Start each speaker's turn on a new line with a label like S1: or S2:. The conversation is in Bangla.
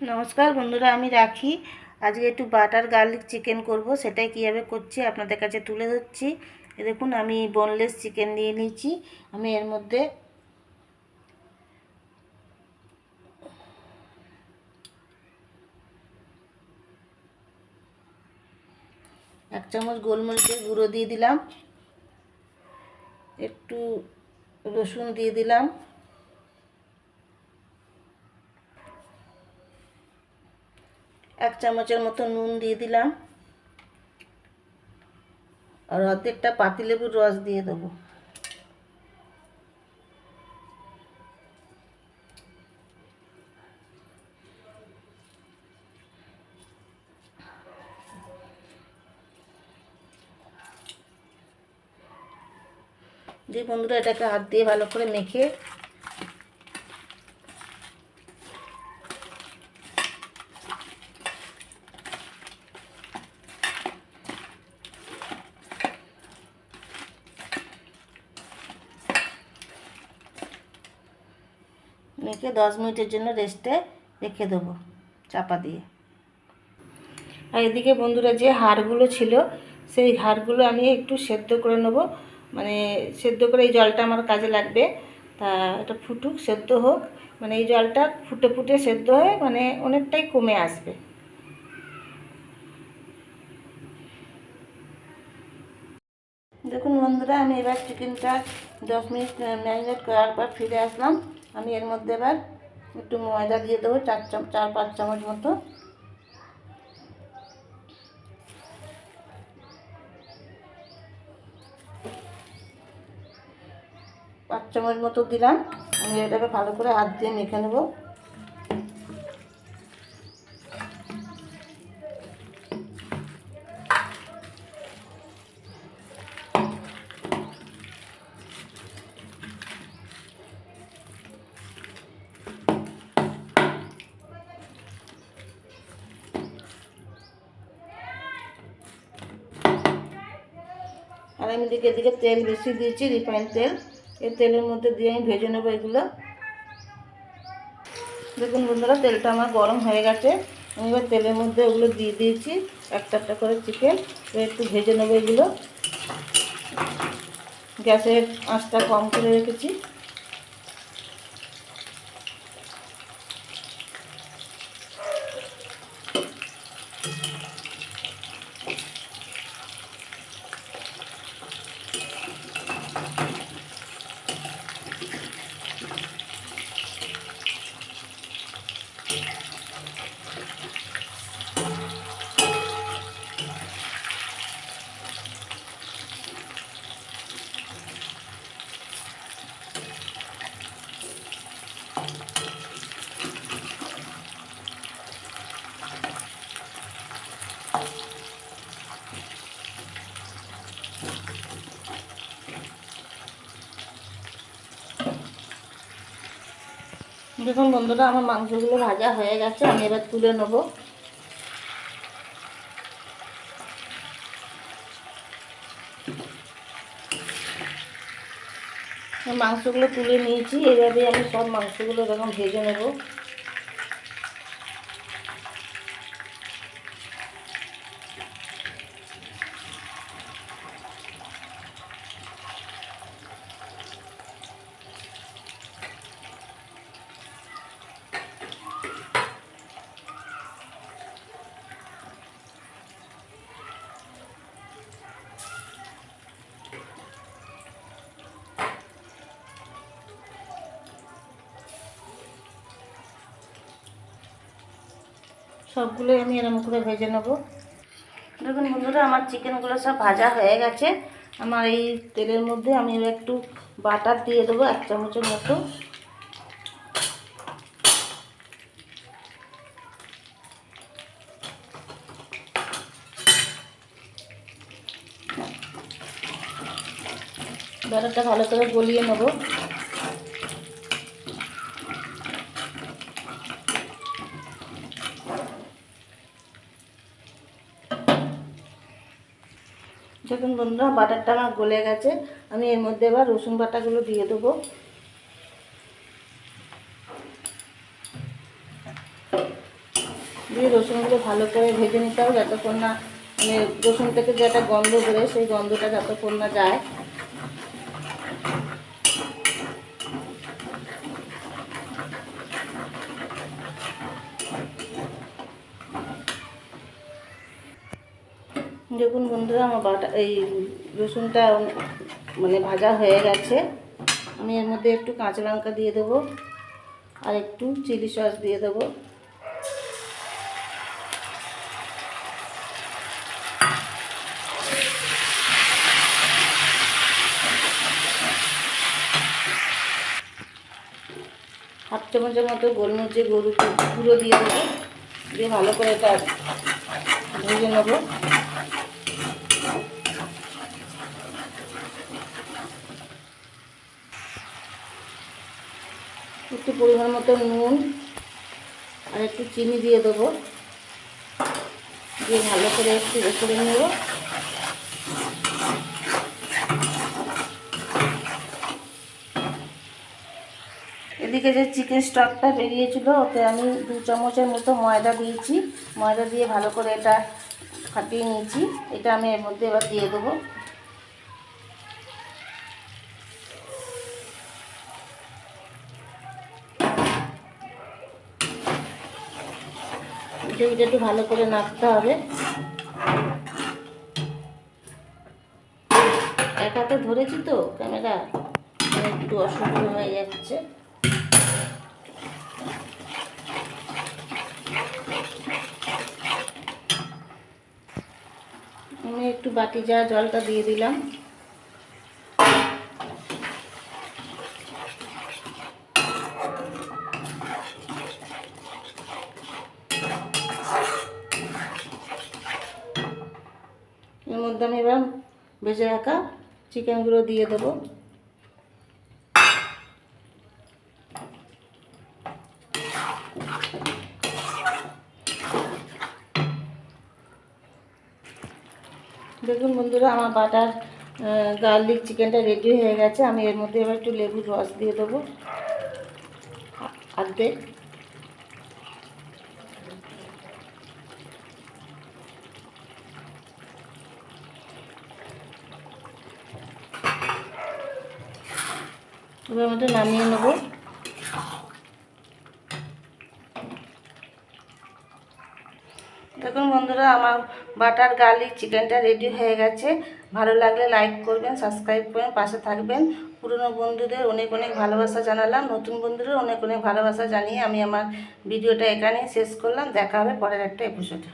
S1: নমস্কার বন্ধুরা, আমি রাখি। আজকে একটু বাটার গার্লিক চিকেন করব, সেটাই কীভাবে করছি আপনাদের কাছে তুলে ধরছি। দেখুন, আমি বোনলেস চিকেন নিয়ে নিয়েছি। আমি এর মধ্যে এক চামচ গোলমরিচের গুঁড়ো দিয়ে দিলাম। একটু রসুন দিয়ে দিলাম। চামচের মতো নুন দিয়ে দিলাম। আর অর্ধেকটা পাতিলেবুর রস দিয়ে দেবো। দিয়ে বন্ধুরা, এটাকে হাত দিয়ে ভালো করে মেখে মেখে দশ মিনিটের জন্য রেস্টে রেখে দেবো চাপা দিয়ে। আর এদিকে বন্ধুরা যে হাড়গুলো ছিল, সেই হাড়গুলো আমি একটু সেদ্ধ করে নেব। মানে সেদ্ধ করে এই জলটা আমার কাজে লাগবে। তা এটা ফুটুক, সেদ্ধ হোক। মানে এই জলটা ফুটে ফুটে সেদ্ধ হয়ে মানে অনেকটাই কমে আসবে। দেখুন বন্ধুরা, আমি এবার চিকেনটা দশ মিনিট ম্যারিনেট করার পর ফিরে আসলাম। আমি এর মধ্যে এবার একটু ময়দা দিয়ে দেবো চার চাম চার পাঁচ চামচ মতো। পাঁচ চামচ মতো দিলাম। আমি এটাকে ভালো করে হাত দিয়ে মেখে নেব। আর আমি দিকে দিকে তেল বেশি দিয়েছি রিফাইন তেল। এই তেলের মধ্যে দিয়ে আমি ভেজে নেব এগুলো। দেখুন বন্ধুরা, তেলটা আমার গরম হয়ে গেছে। আমি এবার তেলের মধ্যে ওগুলো দিয়ে দিয়েছি, একটা একটা করে চিকেন একটু ভেজে নেব এগুলো। গ্যাসের আঁচটা কম করে রেখেছি। দেখুন বন্ধুরা, আমার মাংসগুলো ভাজা হয়ে গেছে, আমি এবার তুলে নেব। মাংসগুলো তুলে নিয়েছি এভাবে আমি সব মাংসগুলো এরকম ভেজে নেব। সবগুলোই আমি এরকম করে ভেজে নেব। দেখুন বন্ধুরা, আমার চিকেনগুলো সব ভাজা হয়ে গেছে। আমার এই তেলের মধ্যে আমি একটু বাটার দিয়ে দেবো, এক চামচের মতো। বাটারটা ভালো করে গলিয়ে নেব। দেখুন বন্ধুরা, বাটারটা আমার গলে গেছে। আমি এর মধ্যে এবার রসুন বাটাগুলো দিয়ে দেবো। দিয়ে রসুনগুলো ভালো করে ভেজে নিতে হবে যতক্ষণ না মানে রসুন থেকে যে একটা গন্ধ বেরোয়, সেই গন্ধটা যতক্ষণ না যায়। দেখুন বন্ধুরা, আমার বাটা এই রসুনটা মানে ভাজা হয়ে গেছে। আমি এর মধ্যে একটু কাঁচা লঙ্কা দিয়ে দেবো আর একটু চিলি সস দিয়ে দেবো। হাফ চামচের মতো গোলমরিচের গরু গুঁড়ো দিয়ে দেবো। দিয়ে ভালো করে এটা ভেজে নেব। একটু পরিমাণ মতো নুন আর একটু চিনি দিয়ে দেবো। দিয়ে ভালো করে একটু করে নেব। এদিকে যে চিকেন স্টকটা বেরিয়েছিল, ওতে আমি দু চামচের মতো ময়দা দিয়েছি। ময়দা দিয়ে ভালো করে এটা ফাটিয়ে নিয়েছি। এটা আমি এর মধ্যে এবার দিয়ে দেবো। এটা একটু ভালো করে নাড়তে হবে। এক হাতে ধরেছি তো, ক্যামেরা একটু অসুবিধা হয়ে যাচ্ছে। আমি একটু বাটি যা জলটা দিয়ে দিলাম এর মধ্যে আমি এবার ভেজে রাখা চিকেনগুলো দিয়ে দেবো। দেখুন বন্ধুরা, আমার বাটার গার্লিক চিকেনটা রেডি হয়ে গেছে। আমি এর মধ্যে এবার একটু লেবুর রস দিয়ে দেবো। অর্ধেক এবার মধ্যে নামিয়ে নেব। দেখুন বন্ধুরা, আমার বাটার গার্লিক চিকেনটা রেডি হয়ে গেছে। ভালো লাগলে লাইক করবেন, সাবস্ক্রাইব করবেন, পাশে থাকবেন। পুরনো বন্ধুদের অনেক অনেক ভালোবাসা জানালাম, নতুন বন্ধুদের অনেক অনেক ভালোবাসা জানিয়ে আমি আমার ভিডিওটা এখানেই শেষ করলাম। দেখা হবে পরের একটা এপিসোডে